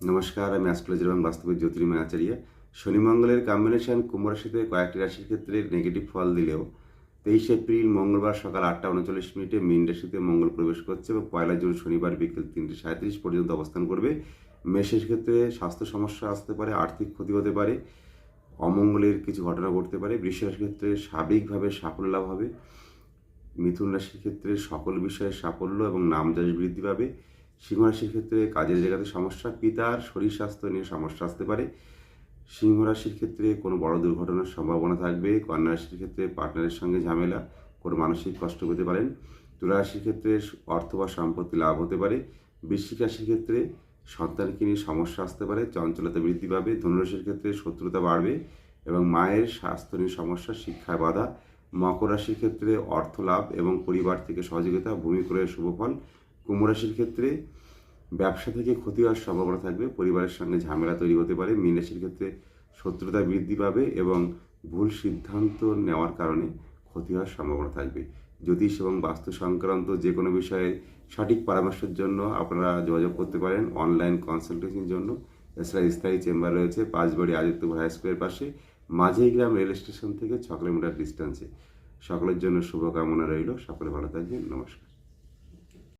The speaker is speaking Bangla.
নমস্কার, আমি অ্যাস্ট্রোলজার এবং বাস্তবিক জ্যোতির্ময় আচার্য। শনি মঙ্গলের কম্বিনেশন কুম্ভ রাশিতে কয়েকটি রাশির ক্ষেত্রে নেগেটিভ ফল দিলেও তেইশে এপ্রিল, মঙ্গলবার সকাল আটটা উনচল্লিশ মিনিটে মীন রাশিতে মঙ্গল প্রবেশ করছে এবং পয়লা জুন শনিবার বিকেল তিনটে সাঁত্রিশ পর্যন্ত অবস্থান করবে। মেষের ক্ষেত্রে স্বাস্থ্য সমস্যা আসতে পারে, আর্থিক ক্ষতি হতে পারে, অমঙ্গলের কিছু ঘটনা ঘটতে পারে। বৃষ রাশির ক্ষেত্রে স্বাভাবিকভাবে সাফল্য লাভ হবে। মিথুন রাশির ক্ষেত্রে সকল বিষয়ে সাফল্য এবং নামযশ বৃদ্ধি পাবে। সিংহ রাশির ক্ষেত্রে কাজের জায়গাতে সমস্যা, পিতার শরীর স্বাস্থ্য নিয়ে সমস্যা আসতে পারে। সিংহ রাশির ক্ষেত্রে কোনো বড় দুর্ঘটনার সম্ভাবনা থাকবে। কন্যা রাশির ক্ষেত্রে পার্টনারের সঙ্গে ঝামেলা, কোনো মানসিক কষ্ট পেতে পারেন। তুলা রাশির ক্ষেত্রে অর্থ বা সম্পত্তি লাভ হতে পারে। বৃশ্চিক রাশির ক্ষেত্রে সন্তানকে নিয়ে সমস্যা আসতে পারে, চঞ্চলতা বৃদ্ধি পাবে, ধনুরাশির ক্ষেত্রে শত্রুতা বাড়বে এবং মায়ের স্বাস্থ্য নিয়ে সমস্যা, শিক্ষায় বাধা। মকর রাশির ক্ষেত্রে অর্থ লাভ এবং পরিবার থেকে সহযোগিতা, ভূমি ক্রয়ের শুভফল কুম্ভ রাশির ক্ষেত্রে ব্যবসা থেকে ক্ষতি হওয়ার সম্ভাবনা থাকবে, পরিবারের সঙ্গে ঝামেলা তৈরি হতে পারে, মীন রাশির ক্ষেত্রে শত্রুতা বৃদ্ধি পাবে এবং ভুল সিদ্ধান্ত নেওয়ার কারণে ক্ষতি হওয়ার সম্ভাবনা থাকবে। জ্যোতিষ এবং বাস্তু সংক্রান্ত যে কোনো বিষয়ে সঠিক পরামর্শের জন্য আপনারা যোগাযোগ করতে পারেন অনলাইন কনসালটেশনের জন্য। এছাড়া স্থায়ী চেম্বার রয়েছে পাঁচবাড়ি আদিত্যপুর হাই স্কুলের পাশে, মাঝেই গ্রাম রেল স্টেশন থেকে ছ কিলোমিটার ডিস্টেন্সে সকলের জন্য শুভকামনা রইল, সকলে ভালো থাকবেন, নমস্কার।